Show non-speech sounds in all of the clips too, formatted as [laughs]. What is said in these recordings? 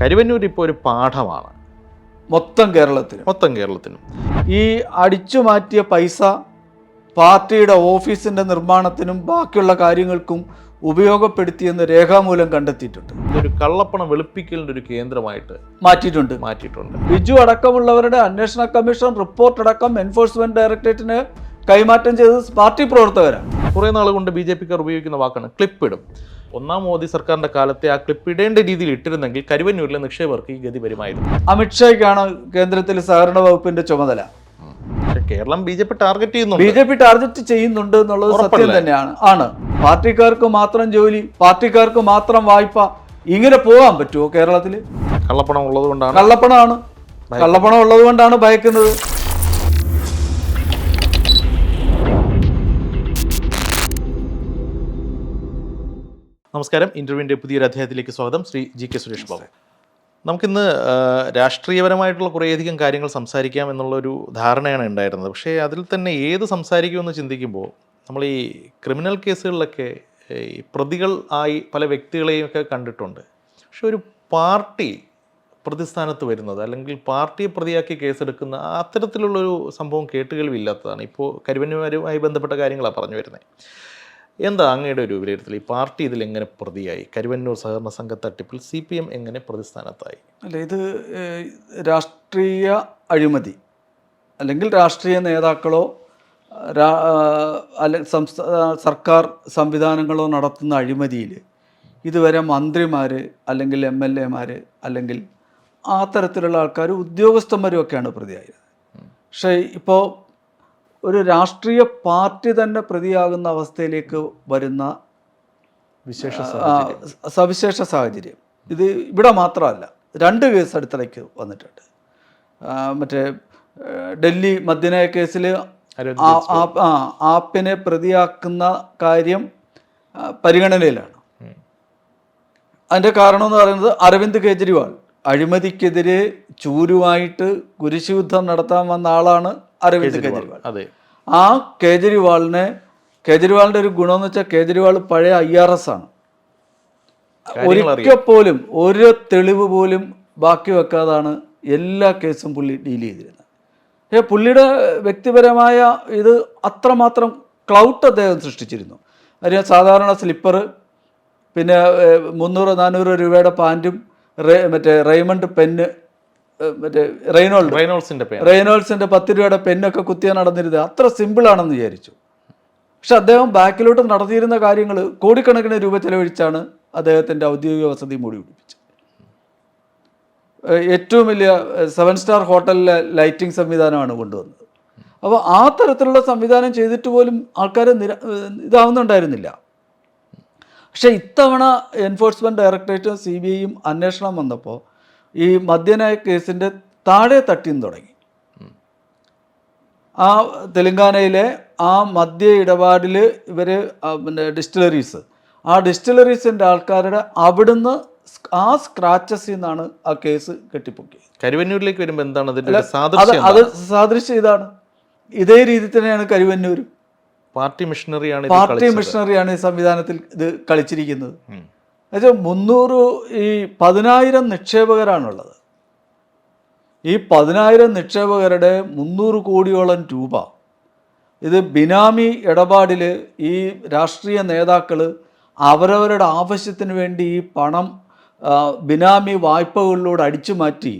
കരുവന്നൂർ ഇപ്പോൾ ഒരു പാഠമാണ്. മൊത്തം കേരളത്തിന്. മൊത്തം കേരളത്തിനും. ഈ അടിച്ചു മാറ്റിയ പൈസ പാർട്ടിയുടെ ഓഫീസിന്റെ നിർമ്മാണത്തിനും ബാക്കിയുള്ള കാര്യങ്ങൾക്കും ഉപയോഗപ്പെടുത്തിയെന്ന് രേഖാമൂലം കണ്ടെത്തിയിട്ടുണ്ട്. ഇതൊരു കള്ളപ്പണം വെളുപ്പിക്കലിന്റെ ഒരു കേന്ദ്രമായിട്ട് മാറ്റിയിട്ടുണ്ട്. മാറ്റിയിട്ടുണ്ട്. ബിജു അടക്കമുള്ളവരുടെ അന്വേഷണ കമ്മീഷൻ റിപ്പോർട്ട് അടക്കം എൻഫോഴ്സ്മെന്റ് ഡയറക്ടറേറ്റിന് കൈമാറ്റം ചെയ്തത് പാർട്ടി പ്രവർത്തകരാണ്. കുറേ നാൾ കൊണ്ട് ബി ജെ പിക്കാർ ഉപയോഗിക്കുന്ന വാക്കാണ് ക്ലിപ്പ് ഇടും ഒന്നാം മോദി സർക്കാരിന്റെ കാലത്തെ ആ ക്ലിപ്പ് ഇടേണ്ട രീതിയിൽ ഇട്ടിരുന്നെങ്കിൽ കരുവന്നൂരിലെ നിക്ഷേപകർക്ക് ഈ ഗതി വരുമായിരുന്നു. അമിത്ഷായ്ക്കാണ് കേന്ദ്രത്തിൽ സഹകരണ വകുപ്പിന്റെ ചുമതല. Keralam B J P target ചെയ്യുന്നു ബി ജെ പി ടാർഗറ്റ് ചെയ്യുന്നുണ്ട് എന്നുള്ളത് സത്യം തന്നെയാണ്. ആണ്. പാർട്ടിക്കാർക്ക് മാത്രം ജോലി പാർട്ടിക്കാർക്ക് മാത്രം വായ്പ ഇങ്ങനെ പോകാൻ പറ്റുമോ കേരളത്തിൽ കള്ളപ്പണം ഉള്ളത് കൊണ്ടാണ് കള്ളപ്പണമാണ് കള്ളപ്പണം ഉള്ളത് കൊണ്ടാണ് ഭയക്കുന്നത്. നമസ്കാരം. ഇന്റർവ്യൂവിന്റെ പുതിയൊരു അധ്യായത്തിലേക്ക് സ്വാഗതം. Shri G K Suresh Babu. നമുക്കിന്ന് രാഷ്ട്രീയപരമായിട്ടുള്ള കുറേയധികം കാര്യങ്ങൾ സംസാരിക്കാം എന്നുള്ളൊരു ധാരണയാണ് ഉണ്ടായിരുന്നത്. പക്ഷേ അതിൽ തന്നെ ഏത് സംസാരിക്കുമെന്ന് ചിന്തിക്കുമ്പോൾ നമ്മൾ ഈ ക്രിമിനൽ കേസുകളിലൊക്കെ ഈ പ്രതികൾ ആയി പല വ്യക്തികളെയും ഒക്കെ കണ്ടിട്ടുണ്ട്. പക്ഷെ ഒരു പാർട്ടി പ്രതിസ്ഥാനത്ത് വരുന്നത് അല്ലെങ്കിൽ പാർട്ടിയെ പ്രതിയാക്കി കേസെടുക്കുന്ന അത്തരത്തിലുള്ളൊരു സംഭവം കേട്ടുകേൾവില്ലാത്തതാണ്. ഇപ്പോൾ കരുവന്മാരുമായി ബന്ധപ്പെട്ട കാര്യങ്ങളാണ് പറഞ്ഞു വരുന്നത്. എന്താ അങ്ങയുടെ ഒരു വിലയിരുത്തൽ? ഈ പാർട്ടി ഇതിൽ എങ്ങനെ പ്രതിയായി? കരുവന്നൂർ സഹകരണ സംഘ തട്ടിപ്പിൽ സി പി എം എങ്ങനെ പ്രതിസ്ഥാനത്തായി? അല്ല ഇത് രാഷ്ട്രീയ അഴിമതി അല്ലെങ്കിൽ രാഷ്ട്രീയ നേതാക്കളോ അല്ലെ സംസ്ഥാന സർക്കാർ സംവിധാനങ്ങളോ നടത്തുന്ന അഴിമതിയിൽ ഇതുവരെ മന്ത്രിമാർ അല്ലെങ്കിൽ എം എൽ എമാർ അല്ലെങ്കിൽ ആ തരത്തിലുള്ള ആൾക്കാർ ഉദ്യോഗസ്ഥന്മാരും ഒക്കെയാണ് പ്രതിയായത്. പക്ഷേ ഇപ്പോൾ ഒരു രാഷ്ട്രീയ പാർട്ടി തന്നെ പ്രതിയാകുന്ന അവസ്ഥയിലേക്ക് വരുന്ന വിശേഷ സവിശേഷ സാഹചര്യം. ഇത് ഇവിടെ മാത്രമല്ല രണ്ട് കേസ് അടുത്തിടയ്ക്ക് വന്നിട്ടുണ്ട്. മറ്റേ ഡൽഹി മദ്യനയ കേസിൽ ആ ആപ്പിനെ പ്രതിയാക്കുന്ന കാര്യം പരിഗണനയിലാണ്. അതിന്റെ കാരണം എന്ന് പറയുന്നത് അരവിന്ദ് കെജ്രിവാൾ അഴിമതിക്കെതിരെ ചൂരുവായിട്ട് കുരിശുയുദ്ധം നടത്താൻ വന്ന ആളാണ് അരവിന്ദ് കെജ്രിവാൾ. അതെ. ആ കേജ്രിവാളിനെ കേജ്രിവാളിന്റെ ഒരു ഗുണമെന്ന് വെച്ചാൽ കേജ്രിവാൾ പഴയ ഐ ആർ എസ് ആണ്. ഒരിക്കൽ പോലും ഒരു തെളിവ് പോലും ബാക്കി വെക്കാതാണ് എല്ലാ കേസും പുള്ളി ഡീൽ ചെയ്തിരുന്നത്. പക്ഷേ പുള്ളിയുടെ വ്യക്തിപരമായ ഇത് അത്രമാത്രം ക്ലൗട്ട് അദ്ദേഹം സൃഷ്ടിച്ചിരുന്നു. അതിന് സാധാരണ സ്ലിപ്പർ പിന്നെ മുന്നൂറ് നാനൂറ് രൂപയുടെ പാന്റും മറ്റേ റെയ്മണ്ട് പെന്ന് മറ്റേ റെയ്നോൾഡ്. റൈനോൾസിന്റെ പേര്. റെയ്നോൾസിന്റെ പത്ത് രൂപയുടെ പെന്നൊക്കെ കുത്തിയാ നടന്നിരുന്നത്. അത്ര സിമ്പിളാണെന്ന് വിചാരിച്ചു. പക്ഷെ അദ്ദേഹം ബാക്കിലോട്ട് നടത്തിയിരുന്ന കാര്യങ്ങൾ കോടിക്കണക്കിന് രൂപ ചെലവഴിച്ചാണ് അദ്ദേഹത്തിന്റെ ഔദ്യോഗിക വസതി മൂടി പിടിപ്പിച്ചത് ഏറ്റവും വലിയ സെവൻ സ്റ്റാർ ഹോട്ടലിലെ ലൈറ്റിംഗ് സംവിധാനമാണ് കൊണ്ടുവന്നത്. അപ്പോൾ ആ തരത്തിലുള്ള സംവിധാനം ചെയ്തിട്ട് പോലും ആൾക്കാർ നിര ഇതാവുന്നുണ്ടായിരുന്നില്ല. പക്ഷേ ഇത്തവണ എൻഫോഴ്സ്മെന്റ് ഡയറക്ടറേറ്റും സി ബി ഐയും അന്വേഷണം വന്നപ്പോൾ ഈ മദ്യനയ കേസിന്റെ താഴെ തട്ടിന്ന് തുടങ്ങി. ആ തെലങ്കാനയിലെ ആ മദ്യ ഇടപാടിൽ ഇവർ പിന്നെ ഡിസ്റ്റിലറീസ്. ആ ഡിസ്റ്റിലറീസിന്റെ ആൾക്കാരുടെ അവിടുന്ന് ആ സ്ക്രാച്ചസിൽ നിന്നാണ് ആ കേസ് കെട്ടിപ്പൊക്കിയത്. കരുവന്നൂരിലേക്ക് വരുമ്പോൾ എന്താണ് അതിന്റെ അത് സാദൃശ്യം ഇതാണ്. ഇതേ രീതി തന്നെയാണ് കരുവന്നൂർ പാർട്ടി മിഷണറിയാണ് പാർട്ടി. മിഷണറിയാണ് ഈ സംവിധാനത്തിൽ ഇത് കളിച്ചിരിക്കുന്നത്. എന്നുവെച്ചാൽ മുന്നൂറ് ഈ പതിനായിരം നിക്ഷേപകരാണുള്ളത്. ഈ പതിനായിരം നിക്ഷേപകരുടെ മുന്നൂറ് കോടിയോളം രൂപ. ഇത് ബിനാമി ഇടപാടിൽ ഈ രാഷ്ട്രീയ നേതാക്കൾ അവരവരുടെ ആവശ്യത്തിന് വേണ്ടി ഈ പണം ബിനാമി വായ്പകളിലൂടെ അടിച്ചു മാറ്റി.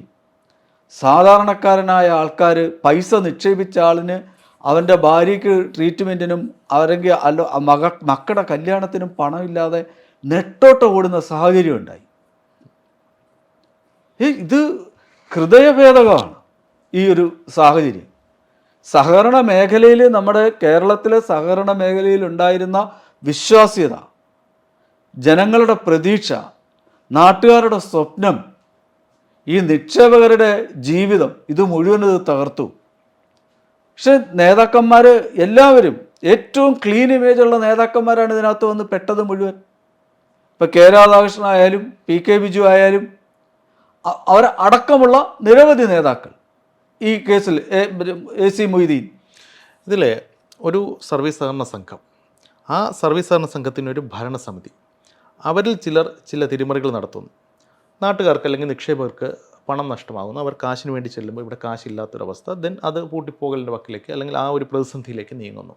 സാധാരണക്കാരനായ ആൾക്കാർ പൈസ നിക്ഷേപിച്ച ആളിന് അവന്റെ ഭാര്യയ്ക്ക് ട്രീറ്റ്മെന്റിനും അവരെങ്കിൽ അല്ല മക മക്കളുടെ കല്യാണത്തിനും പണമില്ലാതെ നെട്ടോട്ട് ഓടുന്ന സാഹചര്യം ഉണ്ടായി. ഇത് ഹൃദയഭേദകമാണ് ഈ ഒരു സാഹചര്യം. സഹകരണ മേഖലയിൽ നമ്മുടെ കേരളത്തിലെ സഹകരണ മേഖലയിൽ ഉണ്ടായിരുന്ന വിശ്വാസ്യത ജനങ്ങളുടെ പ്രതീക്ഷ നാട്ടുകാരുടെ സ്വപ്നം ഈ നിക്ഷേപകരുടെ ജീവിതം ഇത് മുഴുവൻ ഇത് തകർത്തു. പക്ഷെ നേതാക്കന്മാർ എല്ലാവരും ഏറ്റവും ക്ലീൻ ഇമേജുള്ള നേതാക്കന്മാരാണ് ഇതിനകത്ത് വന്ന് പെട്ടത് മുഴുവൻ. ഇപ്പം കെ രാധാകൃഷ്ണൻ ആയാലും പി കെ ബിജു ആയാലും അവർ അടക്കമുള്ള നിരവധി നേതാക്കൾ ഈ കേസിൽ എ- സി മൊയ്തീൻ. ഇതിൽ ഒരു സർവീസ് സഹകരണ സംഘം ആ സർവീസ് സഹകരണ സംഘത്തിനൊരു ഭരണസമിതി. അവരിൽ ചിലർ ചില തിരിമറികൾ നടത്തുന്നു. നാട്ടുകാർക്ക് അല്ലെങ്കിൽ നിക്ഷേപകർക്ക് പണം നഷ്ടമാകുന്നു. അവർ കാശിന് വേണ്ടി ചെല്ലുമ്പോൾ ഇവിടെ കാശില്ലാത്തൊരവസ്ഥ. ദെൻ അത് പൂട്ടിപ്പോകലിന്റെ വക്കിലേക്ക് അല്ലെങ്കിൽ ആ ഒരു പ്രതിസന്ധിയിലേക്ക് നീങ്ങുന്നു.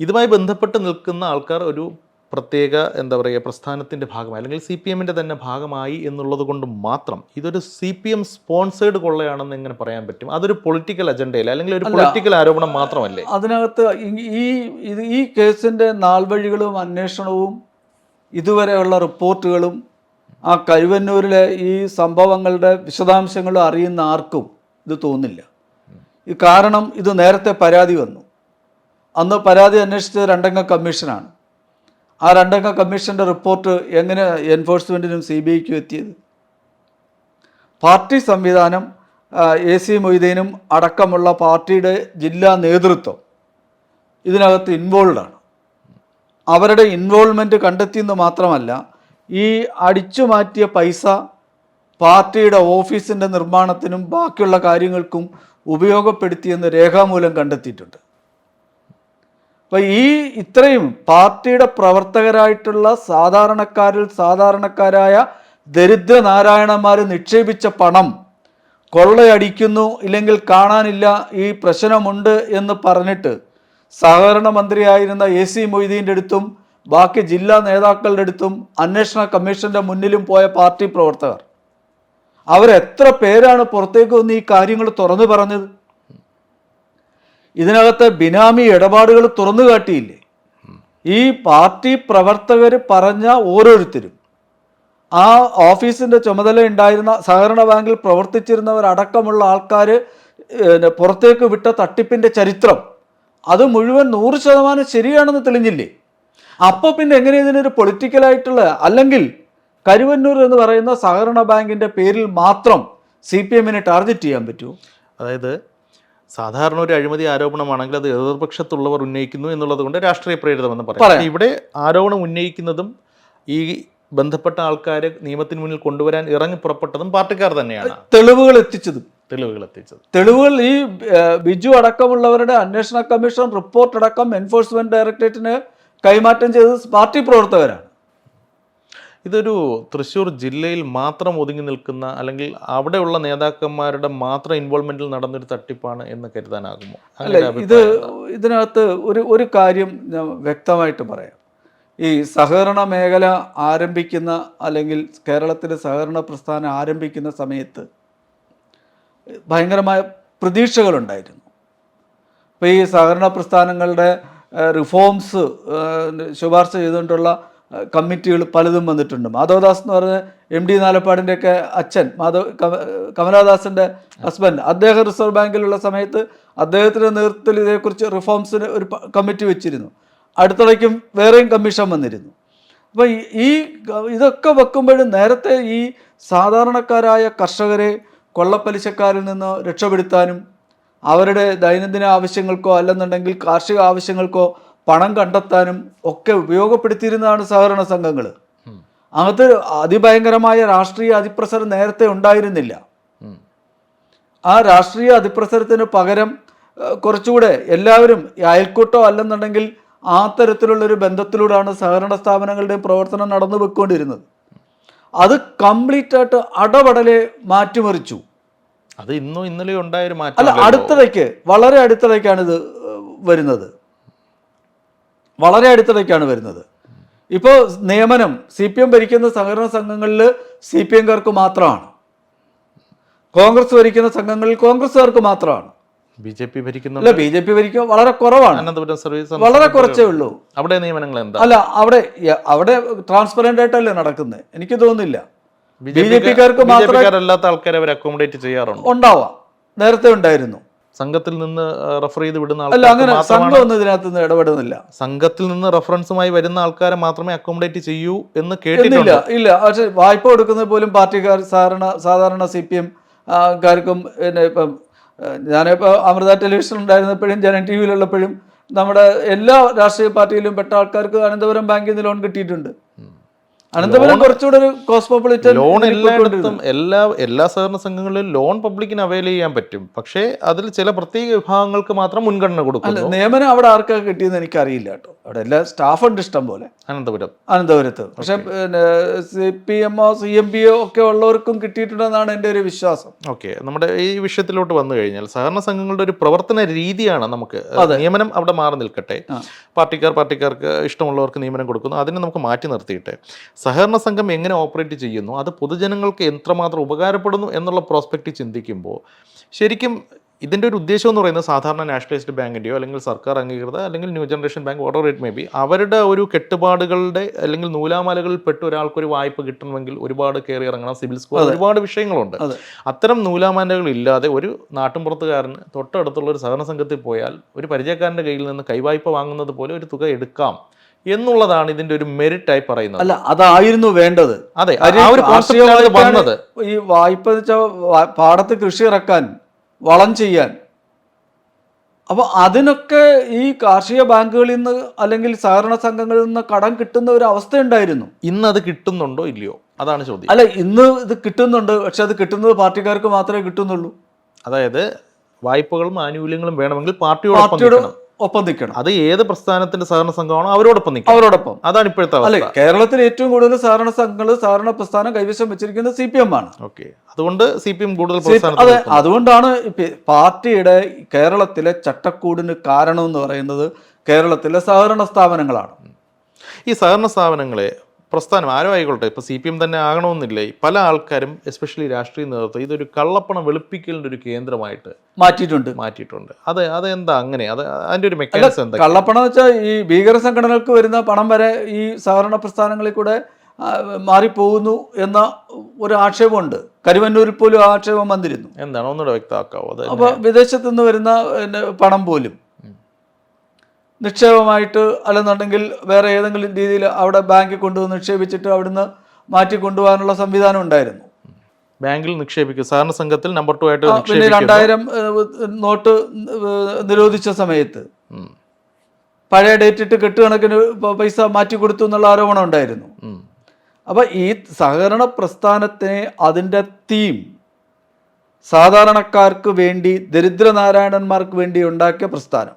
ഇതുമായി ബന്ധപ്പെട്ട് നിൽക്കുന്ന ആൾക്കാർ ഒരു പ്രത്യേക എന്താ പറയുക പ്രസ്ഥാനത്തിന്റെ ഭാഗമായി അല്ലെങ്കിൽ സി പി എമ്മിന്റെ തന്നെ ഭാഗമായി എന്നുള്ളത് കൊണ്ട് മാത്രം ഇതൊരു സി പി എം സ്പോൺസേഡ് കൊള്ളയാണെന്ന് എങ്ങനെ പറയാൻ പറ്റും? അതൊരു പൊളിറ്റിക്കൽ അജണ്ടയിൽ അല്ലെങ്കിൽ ഒരു പൊളിറ്റിക്കൽ ആരോപണം മാത്രമല്ലേ? അതിനകത്ത് ഈ- ഇത് ഈ കേസിന്റെ നാൾവഴികളും അന്വേഷണവും ഇതുവരെയുള്ള റിപ്പോർട്ടുകളും ആ കരുവന്നൂരിലെ ഈ സംഭവങ്ങളുടെ വിശദാംശങ്ങളും അറിയുന്ന ആർക്കും ഇത് തോന്നില്ല. കാരണം ഇത് നേരത്തെ പരാതി വന്നു. അന്ന് പരാതി അന്വേഷിച്ചത് രണ്ടംഗ കമ്മീഷനാണ്. ആ രണ്ടംഗ കമ്മീഷന്റെ റിപ്പോർട്ട് എങ്ങനെ എൻഫോഴ്സ്മെന്റിനും സി ബി ഐക്കും എത്തിയത്? പാർട്ടി സംവിധാനം എ സി മൊയ്തീനും അടക്കമുള്ള പാർട്ടിയുടെ ജില്ലാ നേതൃത്വം ഇതിനകത്ത് ഇൻവോൾവാണ് അവരുടെ ഇൻവോൾവ്മെന്റ് കണ്ടെത്തിയെന്ന് മാത്രമല്ല ഈ അടിച്ചു മാറ്റിയ പൈസ പാർട്ടിയുടെ ഓഫീസിന്റെ നിർമ്മാണത്തിനും ബാക്കിയുള്ള കാര്യങ്ങൾക്കും ഉപയോഗപ്പെടുത്തിയെന്ന് രേഖാമൂലം കണ്ടെത്തിയിട്ടുണ്ട്. അപ്പോൾ ഈ ഇത്രയും പാർട്ടിയുടെ പ്രവർത്തകരായിട്ടുള്ള സാധാരണക്കാരിൽ സാധാരണക്കാരായ ദരിദ്ര നാരായണന്മാർ നിക്ഷേപിച്ച പണം കൊള്ളയടിക്കുന്നു ഇല്ലെങ്കിൽ കാണാനില്ല ഈ പ്രശ്നമുണ്ട് എന്ന് പറഞ്ഞിട്ട് സഹകരണ മന്ത്രിയായിരുന്ന എ സി മൊയ്തീന്റെ അടുത്തും ബാക്കി ജില്ലാ നേതാക്കളുടെ അടുത്തും അന്വേഷണ കമ്മീഷന്റെ മുന്നിലും പോയ പാർട്ടി പ്രവർത്തകർ. അവരെത്ര പേരാണ് പുറത്തേക്ക് വന്ന് ഈ കാര്യങ്ങൾ തുറന്നു പറഞ്ഞത്? ഇതിനകത്ത് ബിനാമി ഇടപാടുകൾ തുറന്നു കാട്ടിയില്ലേ? ഈ പാർട്ടി പ്രവർത്തകർ പറഞ്ഞ ഓരോരുത്തരും ആ ഓഫീസിന്റെ ചുമതല ഉണ്ടായിരുന്ന സഹകരണ ബാങ്കിൽ പ്രവർത്തിച്ചിരുന്നവരടക്കമുള്ള ആൾക്കാർ പുറത്തേക്ക് വിട്ട തട്ടിപ്പിന്റെ ചരിത്രം അത് മുഴുവൻ നൂറ് ശതമാനം ശരിയാണെന്ന് തെളിഞ്ഞില്ലേ? അപ്പോൾ പിന്നെ എങ്ങനെ ഇതിനൊരു പൊളിറ്റിക്കലായിട്ടുള്ള അല്ലെങ്കിൽ കരുവന്നൂർ എന്ന് പറയുന്ന സഹകരണ ബാങ്കിന്റെ പേരിൽ മാത്രം സി പി എമ്മിനെ ടാർഗറ്റ് ചെയ്യാൻ പറ്റുമോ? അതായത് സാധാരണ ഒരു അഴിമതി ആരോപണമാണെങ്കിൽ അത് എതിർപക്ഷത്തുള്ളവർ ഉന്നയിക്കുന്നു എന്നുള്ളത് കൊണ്ട് രാഷ്ട്രീയ പ്രേരിതമെന്ന് പറയാം. ഇവിടെ ആരോപണം ഉന്നയിക്കുന്നതും ഈ ബന്ധപ്പെട്ട ആൾക്കാരെ നിയമത്തിന് മുന്നിൽ കൊണ്ടുവരാൻ ഇറങ്ങി പുറപ്പെട്ടതും പാർട്ടിക്കാർ തന്നെയാണ്. തെളിവുകൾ എത്തിച്ചതും. തെളിവുകൾ എത്തിച്ചത്. തെളിവുകൾ ഈ ബിജു അടക്കമുള്ളവരുടെ അന്വേഷണ കമ്മീഷൻ റിപ്പോർട്ട് അടക്കം എൻഫോഴ്സ്മെന്റ് ഡയറക്ടറേറ്റിന് കൈമാറ്റം ചെയ്തത് പാർട്ടി പ്രവർത്തകരാണ്. ഇതൊരു തൃശ്ശൂർ ജില്ലയിൽ മാത്രം ഒതുങ്ങി നിൽക്കുന്ന അല്ലെങ്കിൽ അവിടെയുള്ള നേതാക്കന്മാരുടെ മാത്രം ഇൻവോൾവ്മെന്റിൽ നടന്നൊരു തട്ടിപ്പാണ് എന്ന് കരുതാനാകുമോ? അല്ല ഇത് ഇതിനകത്ത് ഒരു ഒരു കാര്യം ഞാൻ വ്യക്തമായിട്ട് പറയാം. ഈ സഹകരണ മേഖല ആരംഭിക്കുന്ന അല്ലെങ്കിൽ കേരളത്തിലെ സഹകരണ പ്രസ്ഥാനം ആരംഭിക്കുന്ന സമയത്ത് ഭയങ്കരമായ പ്രതീക്ഷകളുണ്ടായിരുന്നു. അപ്പോൾ ഈ സഹകരണ പ്രസ്ഥാനങ്ങളുടെ റിഫോംസ് ശുപാർശ ചെയ്തുകൊണ്ടുള്ള കമ്മിറ്റികൾ പലതും വന്നിട്ടുണ്ട്. മാധവദാസ് എന്ന് പറഞ്ഞ എം ഡി നാലപ്പാടിന്റെയൊക്കെ അച്ഛൻ മാധവ് കമ- കമലാദാസിന്റെ ഹസ്ബൻഡ് അദ്ദേഹം റിസർവ് ബാങ്കിലുള്ള സമയത്ത് അദ്ദേഹത്തിന്റെ നേതൃത്വത്തിൽ ഇതേക്കുറിച്ച് റിഫോംസിന് ഒരു കമ്മിറ്റി വെച്ചിരുന്നു. അടുത്തിടയ്ക്കും വേറെയും കമ്മീഷൻ വന്നിരുന്നു. അപ്പോൾ ഈ ഇതൊക്കെ വെക്കുമ്പോഴും നേരത്തെ ഈ സാധാരണക്കാരായ കർഷകരെ കൊള്ളപ്പലിശക്കാരിൽ നിന്ന് രക്ഷപ്പെടുത്താനും അവരുടെ ദൈനംദിന ആവശ്യങ്ങൾക്കോ അല്ലെന്നുണ്ടെങ്കിൽ കാർഷിക ആവശ്യങ്ങൾക്കോ പണം കണ്ടെത്താനും ഒക്കെ ഉപയോഗപ്പെടുത്തിയിരുന്നതാണ് സഹകരണ സംഘങ്ങൾ അങ്ങനത്തെ അത് അതിഭയങ്കരമായ രാഷ്ട്രീയ അതിപ്രസരം നേരത്തെ ഉണ്ടായിരുന്നില്ല. ആ രാഷ്ട്രീയ അതിപ്രസരത്തിന് പകരം കുറച്ചുകൂടെ എല്ലാവരും അയൽക്കൂട്ടോ അല്ലെന്നുണ്ടെങ്കിൽ ആ തരത്തിലുള്ളൊരു ബന്ധത്തിലൂടെയാണ് സഹകരണ സ്ഥാപനങ്ങളുടെയും പ്രവർത്തനം നടന്നു വെക്കൊണ്ടിരുന്നത് അത് കംപ്ലീറ്റ് ആയിട്ട് അടപടലെ മാറ്റിമറിച്ചു. അത് ഇന്നും ഇന്നലെ ഉണ്ടായ അല്ല അടുത്തിടയ്ക്ക് വളരെ അടുത്തിടയ്ക്കാണ് ഇത് വരുന്നത്. വളരെ അടുത്തിടയ്ക്കാണ് വരുന്നത്. ഇപ്പോൾ നിയമനം സി പി എം ഭരിക്കുന്ന സഹകരണ സംഘങ്ങളിൽ സി പി എംകാർക്ക് മാത്രമാണ്. കോൺഗ്രസ് ഭരിക്കുന്ന സംഘങ്ങളിൽ കോൺഗ്രസ്സുകാർക്ക് മാത്രമാണ്. ബി ജെ പി ഭരിക്കുന്ന അല്ല ബി ജെ പി ഭരിക്കുക വളരെ കുറവാണ്. അനന്തപുരം സർവീസ് വളരെ കുറച്ചേ ഉള്ളൂ. അവിടെ നിയമനങ്ങൾ എന്താ? അല്ല അവിടെ അവിടെ ട്രാൻസ്പെറന്റ് ആയിട്ടല്ലേ നടക്കുന്നത് എനിക്ക് തോന്നുന്നില്ല. ബി ജെ പിക്കാർക്ക് മാത്രമല്ലാത്ത ആൾക്കാരെ അവർ അക്കോമഡേറ്റ് ചെയ്യാറുണ്ട്? ഉണ്ടാവാം. നേരത്തെ ഉണ്ടായിരുന്നു. സംഘത്തിൽ നിന്ന് റെഫർ ചെയ്ത് വിടുന്ന അല്ല അങ്ങനെ ഇതിനകത്ത് നിന്ന് ഇടപെടുന്നില്ല. സംഘത്തിൽ നിന്ന് റെഫറൻസുമായി വരുന്ന ആൾക്കാരെ മാത്രമേ അക്കോമഡേറ്റ് ചെയ്യൂ എന്ന് കേട്ടിട്ടില്ല ഇല്ല. പക്ഷെ വായ്പ കൊടുക്കുന്നത് പോലും പാർട്ടിക്കാർ സാധാരണ സാധാരണ സി പി എം കാർക്കും പിന്നെ ഇപ്പം ഞാനിപ്പോൾ അമൃത ടെലിവിഷൻ ഉണ്ടായിരുന്നപ്പോഴും ജനൻ ടി വിയിലുള്ളപ്പോഴും നമ്മുടെ എല്ലാ രാഷ്ട്രീയ പാർട്ടിയിലും പെട്ട ആൾക്കാർക്ക് അനന്തപുരം ബാങ്കിൽ നിന്ന് ലോൺ കിട്ടിയിട്ടുണ്ട്. അനന്തപുരം കുറച്ചുകൂടെ ഒരു കോസ്മോപൊളിറ്റൻ ലോൺ എല്ലായിടത്തും എല്ലാ എല്ലാ സഹകരണ സംഘങ്ങളിലും ലോൺ പബ്ലിക്കിന് അവൈൽ ചെയ്യാൻ പറ്റും. പക്ഷേ അതിൽ ചില പ്രത്യേക വിഭാഗങ്ങൾക്ക് മാത്രം മുൻഗണന കൊടുക്കും നിയമനം അവിടെ ആർക്കൊക്കെ കിട്ടിയെന്ന് എനിക്കറിയില്ല കേട്ടോ. അവിടെ എല്ലാ സ്റ്റാഫ് ഉണ്ട് ഇഷ്ടം പോലെ. അനന്തപുരം. അനന്തപുരത്ത്. പക്ഷെ പിന്നെ സി പി എമ്മോ സി എം പി ഒ ഒക്കെ ഉള്ളവർക്കും കിട്ടിയിട്ടുണ്ടെന്നാണ് എന്റെ ഒരു വിശ്വാസം. ഓക്കെ നമ്മുടെ ഈ വിഷയത്തിലോട്ട് വന്നു കഴിഞ്ഞാൽ സഹകരണ സംഘങ്ങളുടെ ഒരു പ്രവർത്തന രീതിയാണ് നമുക്ക് നിയമനം അവിടെ മാറി നിൽക്കട്ടെ. പാർട്ടിക്കാർ പാർട്ടിക്കാർക്ക് ഇഷ്ടമുള്ളവർക്ക് നിയമനം കൊടുക്കുന്നു. അതിനെ നമുക്ക് മാറ്റി നിർത്തിയിട്ട് സഹകരണ സംഘം എങ്ങനെ ഓപ്പറേറ്റ് ചെയ്യുന്നു അത് പൊതുജനങ്ങൾക്ക് എത്രമാത്രം ഉപകാരപ്പെടുന്നു എന്നുള്ള പ്രോസ്പെക്റ്റ് ചിന്തിക്കുമ്പോൾ ശരിക്കും ഇതിന്റെ ഒരു ഉദ്ദേശം എന്ന് പറയുന്നത് സാധാരണ നാഷണലൈസ്ഡ് ബാങ്കിന്റെയോ അല്ലെങ്കിൽ സർക്കാർ അംഗീകൃത അല്ലെങ്കിൽ new generation bank water rate maybe അവരുടെ ഒരു കെട്ടുപാടുകളുടെ അല്ലെങ്കിൽ നൂലാമാലകളിൽ പെട്ട് ഒരാൾക്കൊരു വായ്പ കിട്ടണമെങ്കിൽ ഒരുപാട് കയറി ഇറങ്ങണം. സിവിൽ സ്കോർ ഒരുപാട് വിഷയങ്ങളുണ്ട്. അതെ. അത്തരം നൂലാമാലകൾ ഇല്ലാതെ ഒരു നാട്ടിൻപുറത്തുകാരന് തൊട്ടടുത്തുള്ള ഒരു സഹകരണ സംഘത്തിൽ പോയാൽ ഒരു പരിചയക്കാരന്റെ കയ്യിൽ നിന്ന് കൈവായ്പ വാങ്ങുന്നത് പോലെ ഒരു തുക എടുക്കാം. എന്നുള്ളതാണ് ഇതിന്റെ ഒരു മെറിറ്റായി പറയുന്നത്. അല്ല അതായിരുന്നു വേണ്ടത്. അതെ ആ ഒരു വന്നത്. ഈ വായ്പ വെച്ചാൽ പാടത്ത് കൃഷി ഇറക്കാൻ വളം ചെയ്യാൻ. അപ്പോൾ അതിനൊക്കെ ഈ കാർഷിക ബാങ്കുകളിൽ നിന്ന് അല്ലെങ്കിൽ സഹകരണ സംഘങ്ങളിൽ നിന്ന് കടം കിട്ടുന്ന ഒരു അവസ്ഥ ഉണ്ടായിരുന്നു. ഇന്ന് അത് കിട്ടുന്നുണ്ടോ ഇല്ലയോ? അതാണ് ചോദ്യം. അല്ല ഇന്ന് ഇത് കിട്ടുന്നുണ്ട് പക്ഷെ അത് കിട്ടുന്നത് പാർട്ടിക്കാർക്ക് മാത്രമേ കിട്ടുന്നുള്ളൂ. അതായത് വായ്പകളും ആനുകൂല്യങ്ങളും വേണമെങ്കിൽ പാർട്ടിയോട് ഒപ്പം നിൽക്കണം. അത് ഏത് പ്രസ്ഥാനത്തിന്റെ സഹകരണ സംഘമാണോ അവരോടൊപ്പം നിൽക്കണം. അവരോടൊപ്പം. അതാണ് ഇപ്പോഴത്തെ അല്ലെ? കേരളത്തിൽ ഏറ്റവും കൂടുതൽ സഹകരണ സംഘങ്ങൾ സഹകരണ പ്രസ്ഥാനം കൈവശം വെച്ചിരിക്കുന്നത് സി പി എം ആണ്. ഓക്കെ. അതുകൊണ്ട് സി പി എം കൂടുതൽ അതെ അതുകൊണ്ടാണ് പാർട്ടിയുടെ കേരളത്തിലെ ചട്ടക്കൂടിന് കാരണം എന്ന് പറയുന്നത് കേരളത്തിലെ സഹകരണ സ്ഥാപനങ്ങളാണ്. ഈ സഹകരണ സ്ഥാപനങ്ങളെ പ്രസ്ഥാനം ആരോ ആയിക്കോട്ടെ ഇപ്പോൾ സി പി എം തന്നെ ആകണമെന്നില്ല? പല ആൾക്കാരും എസ്പെഷ്യലി രാഷ്ട്രീയ നേതൃത്വം ഇതൊരു കള്ളപ്പണം വെളുപ്പിക്കലിന്റെ ഒരു കേന്ദ്രമായിട്ട് മാറ്റിയിട്ടുണ്ട്. മാറ്റിയിട്ടുണ്ട്. അത് അതെന്താ അങ്ങനെ? അത് അതിന്റെ ഒരു മെക്കാനിസം എന്താ കള്ളപ്പണം എന്ന് വെച്ചാൽ ഈ ഭീകര സംഘടനകൾക്ക് വരുന്ന പണം വരെ ഈ സഹകരണ പ്രസ്ഥാനങ്ങളിൽ കൂടെ മാറിപ്പോകുന്നു എന്ന ഒരു ആക്ഷേപമുണ്ട്. കരുവന്നൂരിൽ പോലും ആക്ഷേപം വന്നിരുന്നു. എന്താണ്? ഒന്നുകൂടെ വ്യക്തമാക്കാവോ? അപ്പോൾ വിദേശത്തുനിന്ന് നിന്ന് വരുന്ന പണം പോലും. നിക്ഷേപമായിട്ട് അല്ലെന്നുണ്ടെങ്കിൽ വേറെ ഏതെങ്കിലും രീതിയിൽ അവിടെ ബാങ്കിൽ കൊണ്ടുവന്ന് നിക്ഷേപിച്ചിട്ട് അവിടുന്ന് മാറ്റി കൊണ്ടുപോകാനുള്ള സംവിധാനം ഉണ്ടായിരുന്നു. ബാങ്കിൽ നിക്ഷേപിക്കും സഹകരണ സംഘത്തിൽ നമ്പർ ടു ആയിട്ട് പിന്നെ രണ്ടായിരം നോട്ട് നിരോധിച്ച സമയത്ത്. പഴയ ഡേറ്റ് ഇട്ട് കെട്ടുകണക്കിന് പൈസ മാറ്റി കൊടുത്തു എന്നുള്ള ആരോപണം ഉണ്ടായിരുന്നു. അപ്പോൾ അപ്പൊ ഈ സഹകരണ പ്രസ്ഥാനത്തിനെ അതിന്റെ തീം സാധാരണക്കാർക്ക് വേണ്ടി ദരിദ്രനാരായണന്മാർക്ക് വേണ്ടി ഉണ്ടാക്കിയ പ്രസ്ഥാനം.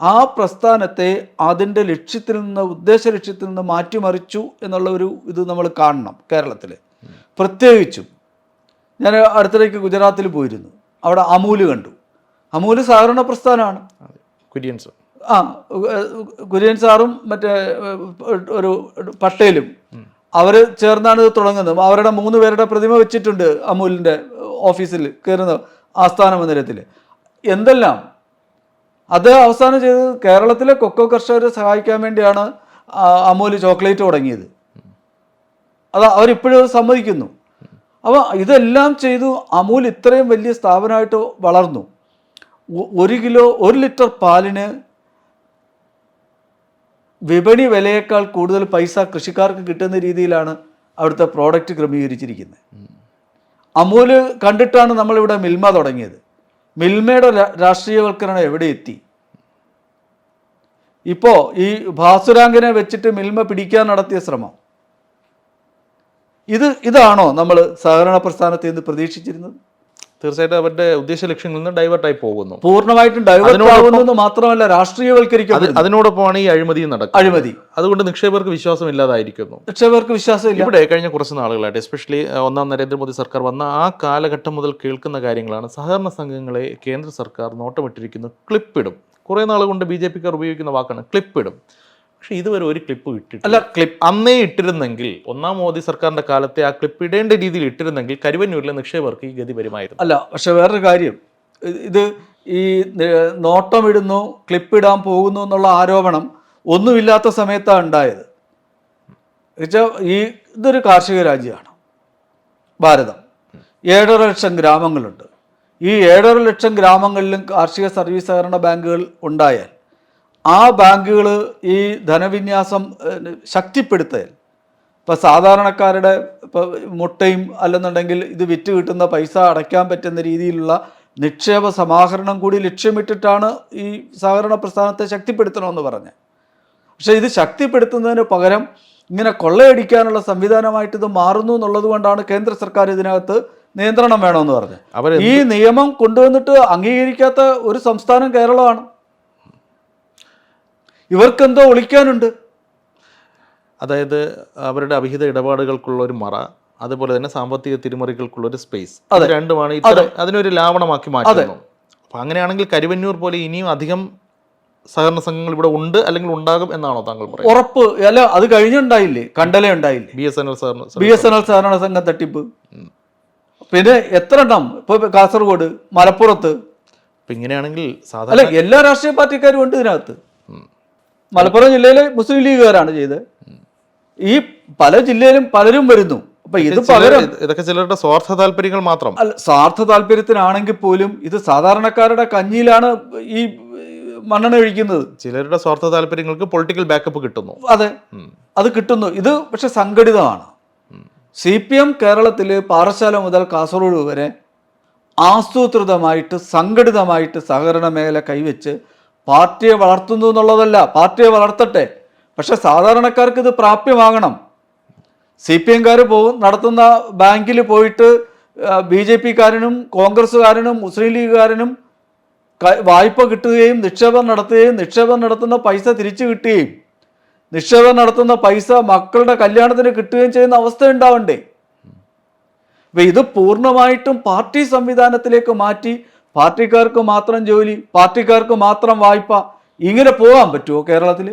ആ പ്രസ്ഥാനത്തെ അതിന്റെ ലക്ഷ്യത്തിൽ നിന്ന് ഉദ്ദേശ ലക്ഷ്യത്തിൽ നിന്ന് മാറ്റിമറിച്ചു എന്നുള്ള ഒരു ഇത് നമ്മൾ കാണണം കേരളത്തിൽ പ്രത്യേകിച്ചും ഞാൻ അടുത്തിടയ്ക്ക് ഗുജറാത്തിൽ പോയിരുന്നു. അവിടെ അമൂൽ കണ്ടു. അമൂൽ സഹകരണ പ്രസ്ഥാനമാണ്. കുര്യൻസ് ആ കുര്യൻ സാറും മറ്റേ ഒരു പട്ടേലും അവർ ചേർന്നാണ് ഇത് തുടങ്ങുന്നത്. അവരുടെ മൂന്ന് പേരുടെ പ്രതിമ വെച്ചിട്ടുണ്ട് അമൂലിന്റെ ഓഫീസിൽ കയറുന്ന ആസ്ഥാന മന്ദിരത്തിൽ എന്തെല്ലാം അത് അവസാനം ചെയ്തത് കേരളത്തിലെ കൊക്കോ കർഷകരെ സഹായിക്കാൻ വേണ്ടിയാണ് അമൂൽ ചോക്ലേറ്റ് തുടങ്ങിയത്. അത് അവരിപ്പോഴും സമ്മതിക്കുന്നു. അപ്പോൾ ഇതെല്ലാം ചെയ്തു അമൂൽ ഇത്രയും വലിയ സ്ഥാപനമായിട്ട് വളർന്നു. ഒരു കിലോ ഒരു ലിറ്റർ പാലിന് വിപണി വിലയേക്കാൾ കൂടുതൽ പൈസ കൃഷിക്കാർക്ക് കിട്ടുന്ന രീതിയിലാണ് അവിടുത്തെ പ്രോഡക്റ്റ് ക്രമീകരിച്ചിരിക്കുന്നത്. അമൂൽ കണ്ടിട്ടാണ് നമ്മളിവിടെ മിൽമ തുടങ്ങിയത്. മിൽമയുടെ രാഷ്ട്രീയവൽക്കരണം എവിടെ എത്തി? ഇപ്പോൾ ഈ ഭാസുരാങ്കിനെ വെച്ചിട്ട് മിൽമ പിടിക്കാൻ നടത്തിയ ശ്രമം. ഇത് ഇതാണോ നമ്മൾ സഹകരണ പ്രസ്ഥാനത്തിൽ നിന്ന് പ്രതീക്ഷിച്ചിരുന്നത്? തീർച്ചയായിട്ടും അവരുടെ ഉദ്ദേശ ലക്ഷ്യങ്ങളിൽ നിന്ന് ഡൈവേർട്ടായി പോകുന്നു. പൂർണമായിട്ടും ഡൈവേർട്ട് ആവുന്നത് മാത്രമല്ല രാഷ്ട്രീയവൽക്കരിക്കും അതിനോടൊപ്പമാണ് ഈ അഴിമതി നടക്കുന്നത്. അഴിമതി. അതുകൊണ്ട് നിക്ഷേപകർക്ക് വിശ്വാസം ഇല്ലാതായിരിക്കുന്നു നിക്ഷേപകർക്ക് വിശ്വാസമില്ല. ഇവിടെ കഴിഞ്ഞ കുറച്ച് നാളുകളായിട്ട് എസ്പെഷ്യലി ഒന്നാം നരേന്ദ്രമോദി സർക്കാർ വന്ന ആ കാലഘട്ടം മുതൽ കേൾക്കുന്ന കാര്യങ്ങളാണ് സഹകരണ സംഘങ്ങളെ കേന്ദ്ര സർക്കാർ നോട്ടമിട്ടിരിക്കുന്നു ക്ലിപ്പിടും. കുറേ നാൾ കൊണ്ട് ബി ജെ പിക്കാർ ഉപയോഗിക്കുന്ന വാക്കാണ് ക്ലിപ്പ് ഇടും പക്ഷേ ഇതുവരെ ഒരു ക്ലിപ്പ് ഇട്ടിട്ട് അല്ല ക്ലിപ്പ് അന്നേ ഇട്ടിരുന്നെങ്കിൽ ഒന്നാം മോദി സർക്കാരിന്റെ കാലത്തെ ആ ക്ലിപ്പ് ഇടേണ്ട രീതിയിൽ ഇട്ടിരുന്നെങ്കിൽ കരുവന്നൂരിലെ നിക്ഷേപകർക്ക് ഈ ഗതി വരുമായിരുന്നു. അല്ല പക്ഷെ വേറൊരു കാര്യം. ഇത് ഈ നോട്ടം ഇടുന്നു ക്ലിപ്പ് ഇടാൻ പോകുന്നു എന്നുള്ള ആരോപണം ഒന്നുമില്ലാത്ത സമയത്താണ് ഉണ്ടായത്. എന്നുവെച്ചാൽ ഈ ഇതൊരു കാർഷിക രാജ്യമാണ് ഭാരതം. ഏഴര ലക്ഷം ഗ്രാമങ്ങളുണ്ട്. ഈ ഏഴര ലക്ഷം ഗ്രാമങ്ങളിലും കാർഷിക സർവീസ് സഹകരണ ബാങ്കുകൾ ഉണ്ടായാൽ ആ ബാങ്കുകൾ ഈ ധനവിന്യാസം ശക്തിപ്പെടുത്തൽ ഇപ്പം സാധാരണക്കാരുടെ ഇപ്പോൾ മുട്ടയും അല്ലെന്നുണ്ടെങ്കിൽ ഇത് വിറ്റ് കിട്ടുന്ന പൈസ അടയ്ക്കാൻ പറ്റുന്ന രീതിയിലുള്ള നിക്ഷേപ സമാഹരണം കൂടി ലക്ഷ്യമിട്ടിട്ടാണ് ഈ സഹകരണ പ്രസ്ഥാനത്തെ ശക്തിപ്പെടുത്തണമെന്ന് പറഞ്ഞത് പക്ഷേ ഇത് ശക്തിപ്പെടുത്തുന്നതിന് പകരം ഇങ്ങനെ കൊള്ളയടിക്കാനുള്ള സംവിധാനമായിട്ട് ഇത് മാറുന്നു എന്നുള്ളത് കൊണ്ടാണ് കേന്ദ്ര സർക്കാർ ഇതിനകത്ത് നിയന്ത്രണം വേണമെന്ന് പറഞ്ഞു. അവർ ഈ നിയമം കൊണ്ടുവന്നിട്ട് അംഗീകരിക്കാത്ത ഒരു സംസ്ഥാനം കേരളമാണ്. ഇവർക്കെന്തോ ഒളിക്കാനുണ്ട്. അതായത് അവരുടെ അവിഹിത ഇടപാടുകൾക്കുള്ള ഒരു മറ അതുപോലെ തന്നെ സാമ്പത്തിക തിരിമറികൾക്കുള്ള ഒരു സ്പേസ് അത്. രണ്ടുമാണ് അതിനൊരു ലാവണമാക്കി മാറ്റുന്നു. അപ്പൊ അങ്ങനെയാണെങ്കിൽ കരുവന്നൂർ പോലെ ഇനിയും അധികം സഹകരണ സംഘങ്ങൾ ഇവിടെ ഉണ്ട് അല്ലെങ്കിൽ ഉണ്ടാകും എന്നാണോ താങ്കൾ പറയുന്നത്? ഉറപ്പ്. അല്ല അത് കഴിഞ്ഞുണ്ടായില്ലേ? കണ്ടലേ ഉണ്ടായില്ലേ? ബി എസ് എൻ എൽ സഹകരണ ബി എസ് എൻ എൽ സഹകരണ സംഘം തട്ടിപ്പ്. പിന്നെ എത്ര എണ്ണം? ഇപ്പൊ കാസർഗോഡ് മലപ്പുറത്ത്. അപ്പൊ ഇങ്ങനെയാണെങ്കിൽ സാധാരണ അല്ല എല്ലാ രാഷ്ട്രീയ പാർട്ടിക്കാരും ഉണ്ട് ഇതിനകത്ത്. മലപ്പുറം ജില്ലയിലെ മുസ്ലിം ലീഗുകാരാണ് ചെയ്തത്. ഈ പല ജില്ലയിലും പലരും വരുന്നു. അപ്പൊ ഇത് പലരും പകരം ഇതൊക്കെ ചിലരുടെ സ്വാർത്ഥ താല്പര്യങ്ങൾ മാത്രം. അല്ല സ്വാർത്ഥ താല്പര്യത്തിനാണെങ്കിൽ പോലും ഇത് സാധാരണക്കാരുടെ കഞ്ഞിയിലാണ് ഈ മണ്ണെണ്ണ ഒഴിക്കുന്നത്. ചിലരുടെ സ്വാർത്ഥ താല്പര്യങ്ങൾക്ക് പൊളിറ്റിക്കൽ ബാക്കപ്പ് കിട്ടുന്നു. അതെ. അത് കിട്ടുന്നു. ഇത് പക്ഷെ സംഘടിതമാണ്. സി പി എം കേരളത്തിൽ പാറശാല മുതൽ കാസർഗോഡ് വരെ ആസൂത്രിതമായിട്ട് സംഘടിതമായിട്ട് സഹകരണ മേഖല കൈവച്ച് പാർട്ടിയെ വളർത്തുന്നു എന്നുള്ളതല്ല പാർട്ടിയെ വളർത്തട്ടെ. പക്ഷെ സാധാരണക്കാർക്ക് ഇത് പ്രാപ്യമാകണം. സി പി എംകാർ പോകും നടത്തുന്ന ബാങ്കിൽ പോയിട്ട് ബി ജെ പിക്കാരനും കോൺഗ്രസ്സുകാരനും മുസ്ലിം ലീഗുകാരനും വായ്പ കിട്ടുകയും നിക്ഷേപം നടത്തുകയും നിക്ഷേപം നടത്തുന്ന പൈസ തിരിച്ചു കിട്ടുകയും നിക്ഷേപം നടത്തുന്ന പൈസ മക്കളുടെ കല്യാണത്തിന് കിട്ടുകയും ചെയ്യുന്ന അവസ്ഥ ഉണ്ടാവണ്ടേ? അപ്പൊ ഇത് പൂർണമായിട്ടും പാർട്ടി സംവിധാനത്തിലേക്ക് മാറ്റി പാർട്ടിക്കാർക്ക് മാത്രം ജോലി പാർട്ടിക്കാർക്ക് മാത്രം വായ്പ ഇങ്ങനെ പോകാൻ പറ്റുമോ കേരളത്തിൽ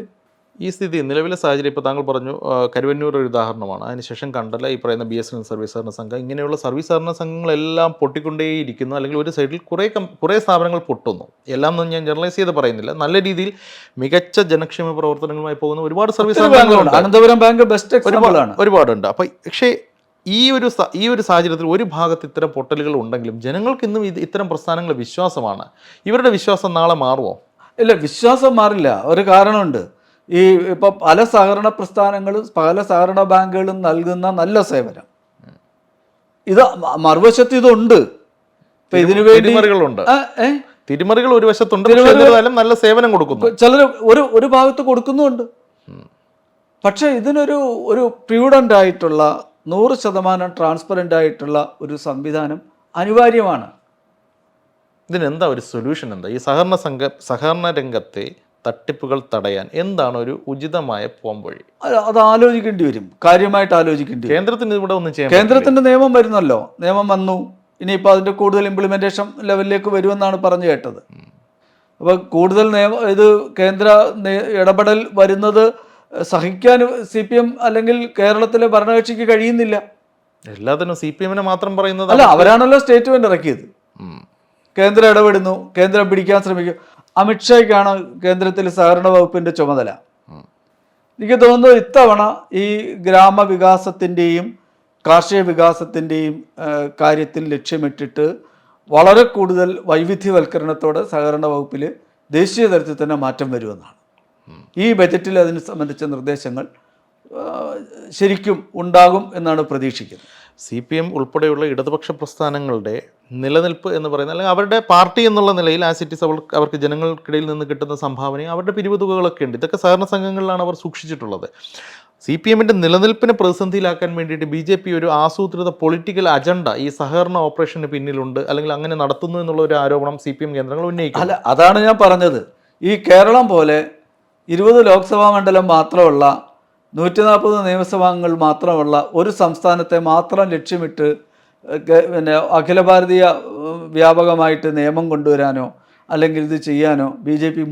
ഈ സ്ഥിതി നിലവിലെ സാഹചര്യം ഇപ്പോൾ താങ്കൾ പറഞ്ഞു കരുവന്നൂർ ഒരു ഉദാഹരണമാണ്. അതിനുശേഷം കണ്ടല്ല ഈ പറയുന്ന B S N L service സഹകരണ സംഘം. ഇങ്ങനെയുള്ള സർവീസ് സഹകരണ സംഘങ്ങളെല്ലാം പൊട്ടിക്കൊണ്ടേയിരിക്കുന്നു. അല്ലെങ്കിൽ ഒരു സൈഡിൽ കുറേ കുറേ സ്ഥാപനങ്ങൾ പൊട്ടുന്നു. എല്ലാം ഒന്നും ഞാൻ ജനറലൈസ് ചെയ്ത് പറയുന്നില്ല. നല്ല രീതിയിൽ മികച്ച ജനക്ഷേമ പ്രവർത്തനങ്ങളുമായി പോകുന്ന ഒരുപാട് സർവീസ് ബാങ്കുകളുണ്ട്. അനന്തപുരം ബാങ്ക് ബെസ്റ്റ് ഒരുപാടാണ് ഒരുപാടുണ്ട്. അപ്പോൾ പക്ഷേ ഈ ഒരു ഈ ഒരു സാഹചര്യത്തിൽ ഒരു ഭാഗത്ത് ഇത്തരം പൊട്ടലുകൾ ഉണ്ടെങ്കിലും ജനങ്ങൾക്ക് ഇന്നും ഇത് ഇത്തരം പ്രസ്ഥാനങ്ങൾ വിശ്വാസമാണ്. ഇവരുടെ വിശ്വാസം നാളെ മാറുമോ ഇല്ല വിശ്വാസം മാറില്ല. ഒരു കാരണമുണ്ട്. ഈ ഇപ്പൊ പല സഹകരണ പ്രസ്ഥാനങ്ങളും പല സഹകരണ ബാങ്കുകളും നൽകുന്ന നല്ല സേവനം. ഇത് മറുവശത്ത് ഇതുണ്ട്. ഇപ്പൊ ഇതിനു വേണ്ടി? തിരിമറികൾ ഒരു വശത്തുണ്ട് നല്ല സേവനം കൊടുക്കുന്നു. ചിലർ ഒരു ഒരു ഭാഗത്ത് കൊടുക്കുന്നുണ്ട് പക്ഷെ ഇതിനൊരു ഒരു പ്യൂഡന്റ് ആയിട്ടുള്ള നൂറ് ശതമാനം ട്രാൻസ്പെറന്റ് ആയിട്ടുള്ള ഒരു സംവിധാനം അനിവാര്യമാണ്. ഇതിനെന്താ ഒരു സൊല്യൂഷൻ എന്താ? ഈ സഹകരണ സംഘ സഹകരണ രംഗത്തെ തട്ടിപ്പുകൾ തടയാൻ എന്താണ് ഒരു ഉചിതമായ പോംവഴി അത് ആലോചിക്കേണ്ടി വരും. കാര്യമായിട്ട് ആലോചിക്കേണ്ടി വരും. കേന്ദ്രത്തിന് ഇവിടെ ഒന്നും ചെയ്യാം കേന്ദ്രത്തിന്റെ നിയമം വരുന്നല്ലോ. നിയമം വന്നു. ഇനിയിപ്പോൾ അതിന്റെ കൂടുതൽ ഇംപ്ലിമെന്റേഷൻ ലെവലിലേക്ക് വരുമെന്നാണ് പറഞ്ഞു കേട്ടത്. അപ്പോൾ കൂടുതൽ നിയമ ഇത് കേന്ദ്ര ഇടപെടൽ വരുന്നത് സഹിക്കാൻ സി പി എം അല്ലെങ്കിൽ കേരളത്തിലെ ഭരണകക്ഷിക്ക് കഴിയുന്നില്ല. എല്ലാത്തിനും സി പി എമ്മിനെ മാത്രം പറയുന്നത് അല്ല അവരാണല്ലോ സ്റ്റേറ്റ്മെന്റ് ഇറക്കിയത്. കേന്ദ്രം ഇടപെടുന്നു. കേന്ദ്രം പിടിക്കാൻ ശ്രമിക്കും. അമിത്ഷായ്ക്കാണ് കേന്ദ്രത്തിൽ സഹകരണ വകുപ്പിന്റെ ചുമതല. എനിക്ക് തോന്നുന്നു ഇത്തവണ ഈ ഗ്രാമവികാസത്തിന്റെയും കാർഷിക വികാസത്തിന്റെയും കാര്യത്തിൽ ലക്ഷ്യമിട്ടിട്ട് വളരെ കൂടുതൽ വൈവിധ്യവൽക്കരണത്തോടെ സഹകരണ വകുപ്പിൽ ദേശീയ തലത്തിൽ തന്നെ മാറ്റം വരുമെന്നാണ്. ഈ ബജറ്റിൽ അതിനെ സംബന്ധിച്ച നിർദ്ദേശങ്ങൾ ശരിക്കും ഉണ്ടാകും എന്നാണ് പ്രതീക്ഷിക്കുന്നത്. സി പി എം ഉൾപ്പെടെയുള്ള ഇടതുപക്ഷ പ്രസ്ഥാനങ്ങളുടെ നിലനിൽപ്പ് എന്ന് പറയുന്നത് അല്ലെങ്കിൽ അവരുടെ പാർട്ടി എന്നുള്ള നിലയിൽ ആ ഇറ്റ് ഇസ് അവർക്ക് ജനങ്ങൾക്കിടയിൽ നിന്ന് കിട്ടുന്ന സംഭാവനയും അവരുടെ പിരിവ് തുകകളൊക്കെ ഉണ്ട്. ഇതൊക്കെ സഹകരണ സംഘങ്ങളിലാണ് അവർ സൂക്ഷിച്ചിട്ടുള്ളത്. സി പി എമ്മിന്റെ നിലനിൽപ്പിനെ പ്രതിസന്ധിയിലാക്കാൻ വേണ്ടിയിട്ട് ബി ജെ പി ഒരു ആസൂത്രിത പൊളിറ്റിക്കൽ അജണ്ട ഈ സഹകരണ ഓപ്പറേഷന് പിന്നിലുണ്ട്. അല്ലെങ്കിൽ അങ്ങനെ നടത്തുന്നു എന്നുള്ള ഒരു ആരോപണം സി പി എം കേന്ദ്രങ്ങൾ ഉന്നയിക്കും അല്ല അതാണ് ഞാൻ പറഞ്ഞത്. ഈ കേരളം പോലെ ഇരുപത് ലോക്സഭാ മണ്ഡലം മാത്രമുള്ള നൂറ്റി നാൽപ്പത് നിയമസഭാംഗങ്ങൾ മാത്രമുള്ള ഒരു സംസ്ഥാനത്തെ മാത്രം ലക്ഷ്യമിട്ട് പിന്നെ അഖില ഭാരതീയ വ്യാപകമായിട്ട് നിയമം കൊണ്ടുവരാനോ അല്ലെങ്കിൽ ഇത് ചെയ്യാനോ ബി ജെ പി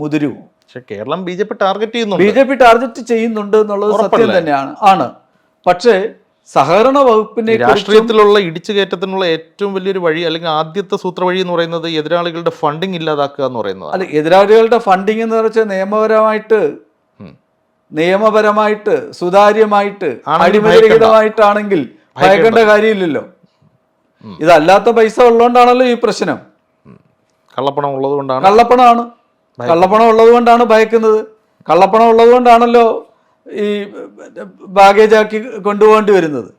മുതിരുമോ? പക്ഷെ Keralam B J P target ചെയ്യുന്നു ബി ജെ പി ടാർഗറ്റ് ചെയ്യുന്നുണ്ട് എന്നുള്ളത് സത്യം തന്നെയാണ്. ആണ്. പക്ഷേ സഹകരണ വകുപ്പിനെ രാഷ്ട്രീയത്തിലുള്ള ഇടിച്ചു കയറ്റത്തിനുള്ള ഏറ്റവും വലിയൊരു വഴി അല്ലെങ്കിൽ ആദ്യത്തെ സൂത്രവഴി എന്ന് പറയുന്നത് എതിരാളികളുടെ ഫണ്ടിങ് ഇല്ലാതാക്കുക എന്ന് പറയുന്നത് അല്ല എതിരാളികളുടെ ഫണ്ടിങ് എന്ന് വെച്ചാൽ നിയമപരമായിട്ട്. നിയമപരമായിട്ട് സുതാര്യമായിട്ട് അടിമരഹിതമായിട്ടാണെങ്കിൽ ഭയക്കേണ്ട. കാര്യമില്ലല്ലോ. ഇതല്ലാത്ത പൈസ ഉള്ളതുകൊണ്ടാണല്ലോ ഈ പ്രശ്നം. കള്ളപ്പണം ഉള്ളത് കൊണ്ടാണ് കള്ളപ്പണമാണ് കള്ളപ്പണം ഉള്ളത് കൊണ്ടാണ് ഭയക്കുന്നത്. കള്ളപ്പണം ഉള്ളത് കൊണ്ടാണല്ലോ ഈ ബാഗേജ് ആക്കി കൊണ്ടുപോകേണ്ടി വരുന്നത്.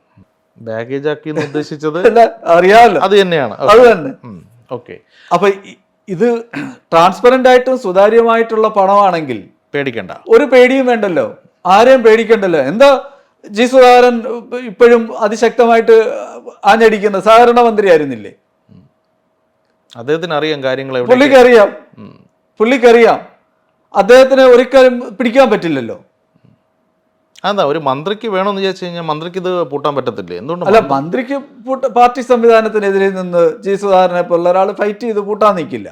ബാഗേജ് ആക്കി ഉദ്ദേശിച്ചത് [laughs] അറിയാമല്ലോ. അത് തന്നെയാണ്. അത് തന്നെ. ഓക്കെ അപ്പൊ ഇത് [clears throat] ട്രാൻസ്പെറന്റ് ആയിട്ടും സുതാര്യമായിട്ടുള്ള പണമാണെങ്കിൽ പേടിക്കണ്ട. ഒരു പേടിയും വേണ്ടല്ലോ. ആരെയും പേടിക്കണ്ടല്ലോ. എന്താ ജി സുധാകരൻ ഇപ്പോഴും അതിശക്തമായിട്ട് ആഞ്ഞടിക്കുന്ന സഹകരണ മന്ത്രി ആയിരുന്നില്ലേ അദ്ദേഹത്തിന് അറിയാം കാര്യങ്ങൾ എവിടെ പുള്ളിക്കറിയാം പുള്ളിക്കറിയാം അദ്ദേഹത്തിന് ഒരിക്കലും പിടിക്കാൻ പറ്റില്ലല്ലോ. അതാ ഒരു മന്ത്രിക്ക് വേണമെന്ന് വിചാരിച്ചു കഴിഞ്ഞാൽ മന്ത്രിക്ക് ഇത് പൂട്ടാൻ പറ്റത്തില്ലേ? എന്തുകൊണ്ട് അല്ല മന്ത്രിക്ക് പാർട്ടി സംവിധാനത്തിനെതിരെ നിന്ന് ജി സുധാകരനെ പോലുള്ള ഒരാൾ ഫൈറ്റ് ചെയ്ത് പൂട്ടാൻ നിൽക്കില്ല.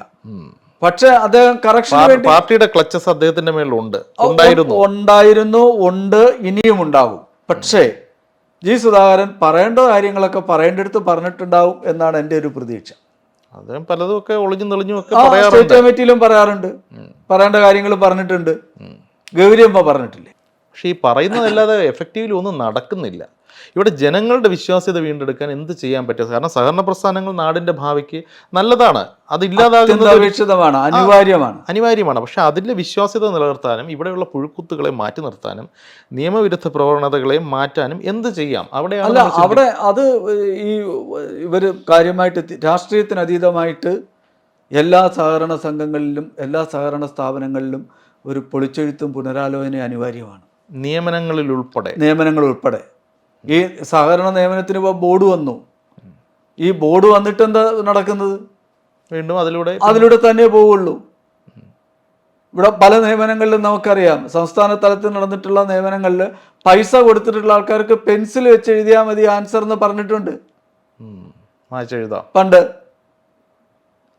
പക്ഷെ അദ്ദേഹം കറക്ഷൻ പാർട്ടിയുടെ ക്ലച്ചസ് അദ്ദേഹത്തിന്റെ മേലുണ്ട് ഉണ്ടായിരുന്നു. ഉണ്ടായിരുന്നു ഉണ്ട് ഇനിയും ഉണ്ടാവും. പക്ഷേ ജി സുധാകരൻ പറയേണ്ട കാര്യങ്ങളൊക്കെ പറയേണ്ടടുത്ത് പറഞ്ഞിട്ടുണ്ടാവും എന്നാണ് എന്റെ ഒരു പ്രതീക്ഷ. അദ്ദേഹം പലതും ഒക്കെ ഒളിഞ്ഞു തെളിഞ്ഞും ഒക്കെ സ്റ്റേറ്റ് കമ്മിറ്റിയിലും പറയാറുണ്ട്. പറയേണ്ട കാര്യങ്ങൾ പറഞ്ഞിട്ടുണ്ട്. ഗൗരിയമ്മ പറഞ്ഞിട്ടില്ലേ? പക്ഷെ ഈ പറയുന്നതല്ലാതെ എഫക്റ്റീവ്ലി ഒന്നും നടക്കുന്നില്ല. ഇവിടെ ജനങ്ങളുടെ വിശ്വാസ്യത വീണ്ടെടുക്കാൻ എന്ത് ചെയ്യാൻ പറ്റും? കാരണം സഹകരണ പ്രസ്ഥാനങ്ങൾ നാടിന്റെ ഭാവിക്ക് നല്ലതാണ്. അത് ഇല്ലാതാകുന്നത് അനിവാര്യമാണ്. അനിവാര്യമാണ്. പക്ഷേ അതിലെ വിശ്വാസ്യത നിലനിർത്താനും ഇവിടെയുള്ള പുഴുക്കുത്തുകളെ മാറ്റി നിർത്താനും നിയമവിരുദ്ധ പ്രവണതകളെ മാറ്റാനും എന്ത് ചെയ്യാം? അവിടെ അല്ല അവിടെ അത് ഈ ഇവർ കാര്യമായിട്ട് രാഷ്ട്രീയത്തിന് അതീതമായിട്ട് എല്ലാ സഹകരണ സംഘങ്ങളിലും എല്ലാ സഹകരണ സ്ഥാപനങ്ങളിലും ഒരു പൊളിച്ചെഴുത്തും പുനരാലോചനയും അനിവാര്യമാണ്. നിയമനങ്ങളിൽ ഉൾപ്പെടെ നിയമനങ്ങൾ ഉൾപ്പെടെ. ഈ സഹകരണ നിയമനത്തിന് ഇപ്പോൾ ബോർഡ് വന്നു. ഈ ബോർഡ് വന്നിട്ട് എന്താ നടക്കുന്നത്? വീണ്ടും അതിലൂടെ അതിലൂടെ തന്നെ പോവുള്ളൂ. ഇവിടെ പല നിയമനങ്ങളിലും നമുക്കറിയാം. സംസ്ഥാന തലത്തിൽ നടന്നിട്ടുള്ള നിയമനങ്ങളിൽ പൈസ കൊടുത്തിട്ടുള്ള ആൾക്കാർക്ക് പെൻസിൽ വെച്ച് എഴുതിയാൽ മതി ആൻസർ എന്ന് പറഞ്ഞിട്ടുണ്ട്. പണ്ട്.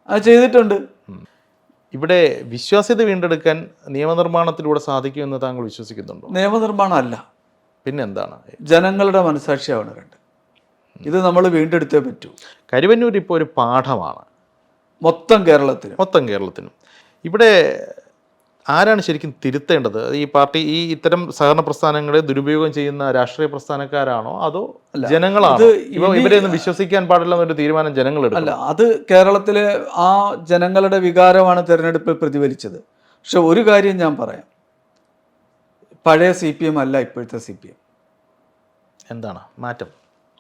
അത് ചെയ്തിട്ടുണ്ട്. ഇവിടെ വിശ്വാസ്യത വീണ്ടെടുക്കാൻ നിയമനിർമ്മാണത്തിലൂടെ സാധിക്കുമെന്ന് താങ്കൾ വിശ്വസിക്കുന്നുണ്ടോ? നിയമനിർമ്മാണം അല്ല പിന്നെന്താണ്? ജനങ്ങളുടെ മനസാക്ഷിയാണ് രണ്ട്. ഇത് നമ്മൾ വീണ്ടെടുത്തേ പറ്റൂ. കരുവന്നൂർ ഇപ്പോൾ ഒരു പാഠമാണ്. മൊത്തം കേരളത്തിന്. മൊത്തം കേരളത്തിനും. ഇവിടെ ആരാണ് ശരിക്കും തിരുത്തേണ്ടത്? ഈ പാർട്ടി ഈ ഇത്തരം സഹകരണ പ്രസ്ഥാനങ്ങളെ ദുരുപയോഗം ചെയ്യുന്ന രാഷ്ട്രീയ പ്രസ്ഥാനക്കാരാണോ? അതോ ജനങ്ങളാണോ? ഇവരെ ഒന്നും വിശ്വസിക്കാൻ പാടില്ല എന്നൊരു തീരുമാനം ജനങ്ങൾ അല്ല അത് കേരളത്തിലെ ആ ജനങ്ങളുടെ വികാരമാണ് തിരഞ്ഞെടുപ്പിൽ പ്രതിഫലിച്ചത്. പക്ഷെ ഒരു കാര്യം ഞാൻ പറയാം. പഴയ സി പി എം അല്ല ഇപ്പോഴത്തെ സി പി എം എന്താണ്? മാറ്റം.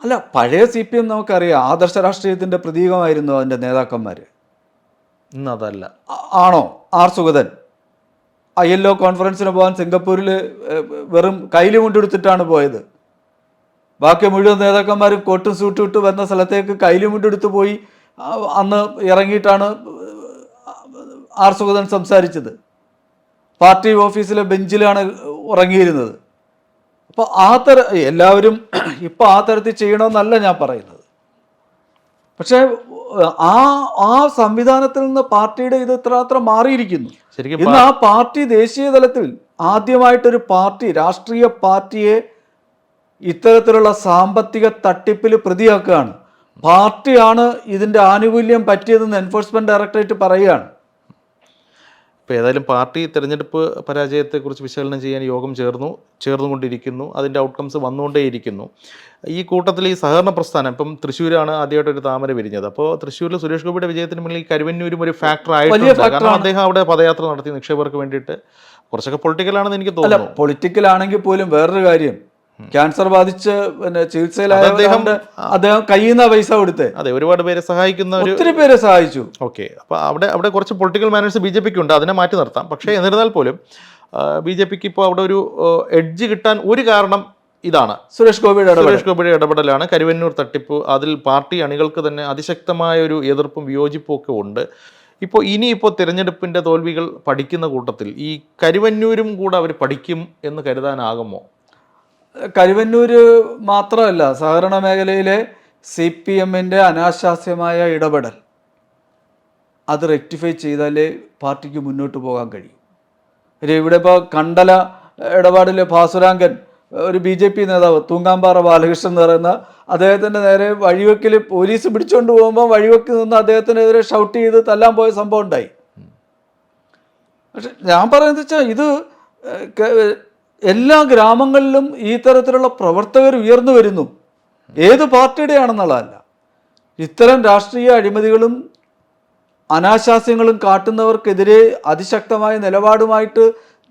അല്ല പഴയ സി പി എം നമുക്കറിയാം. ആദർശ രാഷ്ട്രീയത്തിന്റെ പ്രതീകമായിരുന്നു അതിന്റെ നേതാക്കന്മാർ ഇന്നതല്ല ആണോ? R Sugathan. I L O കോൺഫറൻസിന് പോകാൻ സിംഗപ്പൂരിൽ വെറും കയ്യിൽ മുണ്ടെടുത്തിട്ടാണ് പോയത്. ബാക്കി മുഴുവൻ നേതാക്കന്മാർ കോട്ടും സൂട്ടും ഇട്ട് വന്ന സ്ഥലത്തേക്ക് കയ്യിൽ മുണ്ടെടുത്ത് പോയി അന്ന് ഇറങ്ങിയിട്ടാണ് ആർ സുഗതൻ സംസാരിച്ചത്. പാർട്ടി ഓഫീസിലെ ബെഞ്ചിലാണ് ഉറങ്ങിയിരുന്നത്. അപ്പോൾ ആ തര എല്ലാവരും [clears throat] ഇപ്പോൾ ആ തരത്തിൽ ചെയ്യണമെന്നല്ല ഞാൻ പറയുന്നത്. പക്ഷേ ആ ആ സംവിധാനത്തിൽ നിന്ന് പാർട്ടിയുടെ ഇത് ഇത്രമാത്രം മാറിയിരിക്കുന്നു. ശരിക്കും ഇന്ന് ആ പാർട്ടി ദേശീയ തലത്തിൽ ആദ്യമായിട്ടൊരു പാർട്ടി രാഷ്ട്രീയ പാർട്ടിയെ ഇത്തരത്തിലുള്ള സാമ്പത്തിക തട്ടിപ്പിൽ പ്രതിയാക്കുകയാണ്. പാർട്ടിയാണ് ഇതിന്റെ ആനുകൂല്യം പറ്റിയതെന്ന് എൻഫോഴ്സ്മെന്റ് ഡയറക്ടറേറ്റ് പറയുകയാണ്. ഇപ്പോൾ ഏതായാലും പാർട്ടി തെരഞ്ഞെടുപ്പ് പരാജയത്തെക്കുറിച്ച് വിശകലനം ചെയ്യാൻ യോഗം ചേർന്നു ചേർന്നുകൊണ്ടിരിക്കുന്നു. അതിന്റെ ഔട്ട്കംസ് വന്നുകൊണ്ടേയിരിക്കുന്നു. ഈ കൂട്ടത്തിൽ ഈ സഹകരണ പ്രസ്ഥാനം ഇപ്പം തൃശ്ശൂരാണ് ആദ്യമായിട്ട് ഒരു താമര വിരിഞ്ഞത്. അപ്പോൾ തൃശ്ശൂരിൽ സുരേഷ് ഗോപിയുടെ വിജയത്തിന് മുന്നിൽ ഈ കരുവന്നൂരും ഒരു ഫാക്ടർ ആയിട്ടുണ്ട്. കാരണം അദ്ദേഹം അവിടെ പദയാത്ര നടത്തി നിക്ഷേപകർക്ക് വേണ്ടിയിട്ട് കുറച്ചൊക്കെ പൊളിറ്റിക്കൽ ആണെന്ന് എനിക്ക് തോന്നുന്നു. പൊളിറ്റിക്കൽ ആണെങ്കിൽ പോലും വേറൊരു കാര്യം. ക്യാൻസർ ബാധിച്ച് പിന്നെ ചികിത്സയിലായ അദ്ദേഹം- അദ്ദേഹം കയ്യിൽ നിന്നാ പൈസ കൊടുത്തേ. അതെ ഒരുപാട് പേരെ സഹായിക്കുന്ന ഒത്തിരി പേരെ സഹായിച്ചു. ഓക്കെ അപ്പൊ അവിടെ അവിടെ കുറച്ച് പൊളിറ്റിക്കൽ മാനേഴ്സ് ബി ജെ പിക്ക് ഉണ്ട് അതിനെ മാറ്റി നിർത്താം. പക്ഷേ എന്നിരുന്നാൽ പോലും ബി ജെ പിക്ക് ഇപ്പോൾ അവിടെ ഒരു എഡ്ജ് കിട്ടാൻ ഒരു കാരണം ഇതാണ്. സുരേഷ് ഗോപിയുടെ സുരേഷ് ഗോപിയുടെ ഇടപെടലാണ്. കരുവന്നൂർ തട്ടിപ്പ് അതിൽ പാർട്ടി അണികൾക്ക് തന്നെ അതിശക്തമായ ഒരു എതിർപ്പും വിയോജിപ്പും ഒക്കെ ഉണ്ട്. ഇപ്പോൾ ഇനിയിപ്പോൾ തിരഞ്ഞെടുപ്പിന്റെ തോൽവികൾ പഠിക്കുന്ന കൂട്ടത്തിൽ ഈ കരുവന്നൂരും കൂടെ അവർ പഠിക്കും എന്ന് കരുതാനാകുമോ? കരുവന്നൂര് മാത്രമല്ല സഹകരണ മേഖലയിലെ സി പി എമ്മിന്റെ അനാശാസ്യമായ ഇടപെടൽ. അത് റെക്ടിഫൈ ചെയ്താലേ പാർട്ടിക്ക് മുന്നോട്ട് പോകാൻ കഴിയും. ഒരു ഇവിടെ ഇപ്പോൾ കണ്ടല ഇടപാടിലെ ഭാസുരാങ്കൻ ഒരു ബി ജെ പി നേതാവ് തൂങ്ങാമ്പാറ ബാലകൃഷ്ണൻ എന്ന് പറയുന്ന അദ്ദേഹത്തിന്റെ നേരെ വഴിവെക്കിൽ പോലീസ് പിടിച്ചുകൊണ്ട് പോകുമ്പോൾ വഴിവെക്കിൽ നിന്ന് അദ്ദേഹത്തിനെതിരെ ഷൗട്ട് ചെയ്ത് തല്ലാൻ പോയ സംഭവം ഉണ്ടായി. പക്ഷെ ഞാൻ പറയുന്നത് വെച്ചാൽ ഇത് എല്ലാ ഗ്രാമങ്ങളിലും ഈ തരത്തിലുള്ള പ്രവർത്തകർ ഉയർന്നു വരുന്നു. ഏത് പാർട്ടിയുടെ ആണെന്നുള്ളതല്ല ഇത്തരം രാഷ്ട്രീയ അഴിമതികളും അനാശാസ്യങ്ങളും കാട്ടുന്നവർക്കെതിരെ അതിശക്തമായ നിലപാടുമായിട്ട്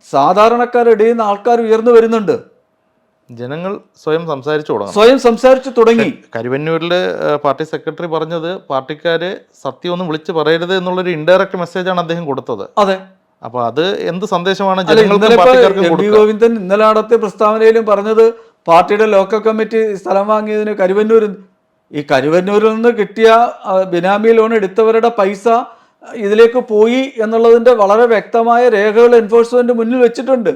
സാധാരണക്കാരുടെ ഇടയിൽ നിന്ന് ആൾക്കാർ ഉയർന്നു വരുന്നുണ്ട്. ജനങ്ങൾ സ്വയം സംസാരിച്ചു തുടങ്ങി സ്വയം സംസാരിച്ചു തുടങ്ങി. കരുവന്നൂരിലെ പാർട്ടി സെക്രട്ടറി പറഞ്ഞത് പാർട്ടിക്കാര് സത്യമൊന്നും വിളിച്ച് പറയരുത് എന്നുള്ളൊരു ഇൻഡയറക്റ്റ് മെസ്സേജാണ് അദ്ദേഹം കൊടുത്തത്. അതെ. അപ്പോൾ അത് എന്ത് സന്ദേശമാണ് ഗോവിന്ദൻ ഇന്നലെ നടത്തിയ പ്രസ്താവനയിലും പറഞ്ഞത് പാർട്ടിയുടെ ലോക്കൽ കമ്മിറ്റി സ്ഥലം വാങ്ങിയതിന് കരുവന്നൂർ ഈ കരുവന്നൂരിൽ നിന്ന് കിട്ടിയ ബിനാമി ലോൺ എടുത്തവരുടെ പൈസ ഇതിലേക്ക് പോയി എന്നുള്ളതിന്റെ വളരെ വ്യക്തമായ രേഖകൾ എൻഫോഴ്സ്മെന്റ് മുന്നിൽ വെച്ചിട്ടുണ്ട്.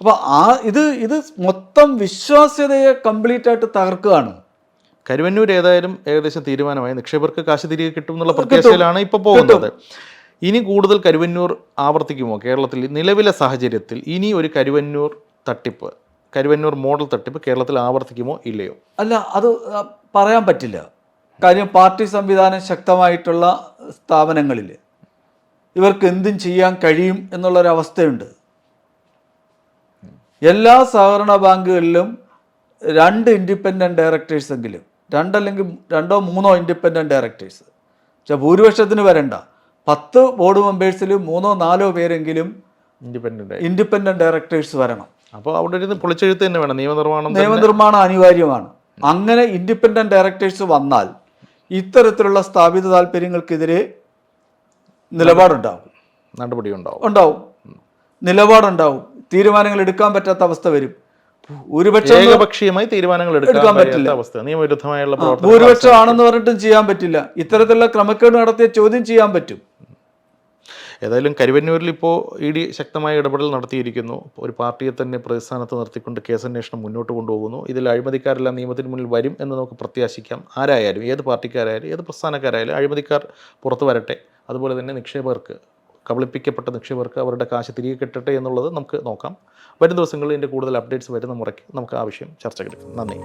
അപ്പൊ ആ ഇത് ഇത് മൊത്തം വിശ്വാസ്യതയെ കംപ്ലീറ്റ് ആയിട്ട് തകർക്കുകയാണ്. കരുവന്നൂർ ഏതായാലും ഏകദേശം തീരുമാനമായി. നിക്ഷേപകർക്ക് കാശ് തിരികെ കിട്ടും എന്നുള്ള പ്രത്യാശയിലാണ് ഇപ്പൊ പോകുന്നത്. ഇനി കൂടുതൽ കരുവന്നൂർ ആവർത്തിക്കുമോ? കേരളത്തിൽ നിലവിലെ സാഹചര്യത്തിൽ ഇനി ഒരു കരുവന്നൂർ തട്ടിപ്പ് കരുവന്നൂർ മോഡൽ തട്ടിപ്പ് കേരളത്തിൽ ആവർത്തിക്കുമോ ഇല്ലയോ? അല്ല അത് പറയാൻ പറ്റില്ല. കാര്യം പാർട്ടി സംവിധാനം ശക്തമായിട്ടുള്ള സ്ഥാപനങ്ങളിൽ ഇവർക്ക് എന്തും ചെയ്യാൻ കഴിയും എന്നുള്ളൊരവസ്ഥയുണ്ട്. എല്ലാ സഹകരണ ബാങ്കുകളിലും രണ്ട് ഇൻഡിപെൻഡന്റ് ഡയറക്ടേഴ്സ് എങ്കിലും രണ്ടല്ലെങ്കിൽ രണ്ടോ മൂന്നോ ഇൻഡിപെൻഡന്റ് ഡയറക്ടേഴ്സ്. പക്ഷെ ഭൂരിപക്ഷത്തിന് വരണ്ട. പത്ത് ബോർഡ് മെമ്പേഴ്സിൽ മൂന്നോ നാലോ പേരെങ്കിലും ഇൻഡിപെൻഡന്റ് ഇൻഡിപെൻഡന്റ് ഡയറക്ടേഴ്സ് വരണം. അപ്പോൾ അവിടെ ഇരുന്ന് പൊളിച്ചെഴുത്ത് തന്നെ വേണം. നിയമനിർമ്മാണം നിയമനിർമ്മാണം അനിവാര്യമാണ്. അങ്ങനെ ഇൻഡിപെൻഡന്റ് ഡയറക്ടേഴ്സ് വന്നാൽ ഇത്തരത്തിലുള്ള സ്ഥാപിത താല്പര്യങ്ങൾക്കെതിരെ നിലപാടുണ്ടാവും. നടപടി ഉണ്ടാവും ഉണ്ടാവും. നിലപാടുണ്ടാവും. തീരുമാനങ്ങൾ എടുക്കാൻ പറ്റാത്ത അവസ്ഥ വരും. ഭൂരിപക്ഷം ഏകപക്ഷീയമായി തീരുമാനങ്ങൾ എടുക്കാൻ പറ്റില്ല. അവസ്ഥ നിയമവിരുദ്ധമായുള്ള ഭൂരിപക്ഷം ആണെന്ന് പറഞ്ഞിട്ടും ചെയ്യാൻ പറ്റില്ല. ഇത്തരത്തിലുള്ള ക്രമക്കേട് നടത്തിയ ചോദ്യം ചെയ്യാൻ പറ്റും. ഏതായാലും കരുവന്നൂരിൽ ഇപ്പോൾ ഇ ഡി ശക്തമായ ഇടപെടൽ നടത്തിയിരിക്കുന്നു. ഒരു പാർട്ടിയെ തന്നെ പ്രതിസ്ഥാനത്ത് നിർത്തിക്കൊണ്ട് കേസന്വേഷണം മുന്നോട്ട് കൊണ്ടുപോകുന്നു. ഇതിൽ അഴിമതിക്കാരെല്ലാം നിയമത്തിന് മുന്നിൽ വരും എന്ന് നമുക്ക് പ്രത്യാശിക്കാം. ആരായാലും ഏത് പാർട്ടിക്കാരായാലും ഏത് പ്രസ്ഥാനക്കാരായാലും അഴിമതിക്കാർ പുറത്തു വരട്ടെ. അതുപോലെ തന്നെ നിക്ഷേപകർക്ക് കബളിപ്പിക്കപ്പെട്ട നിക്ഷേപകർക്ക് അവരുടെ കാശ് തിരികെ കിട്ടട്ടെ എന്നുള്ളത് നമുക്ക് നോക്കാം. വരും ദിവസങ്ങളിൽ ഇതിന്റെ കൂടുതൽ അപ്ഡേറ്റ്സ് വരുന്ന മുറയ്ക്ക് നമുക്ക് ആവശ്യം ചർച്ചക്കെടുക്കാം നന്ദി.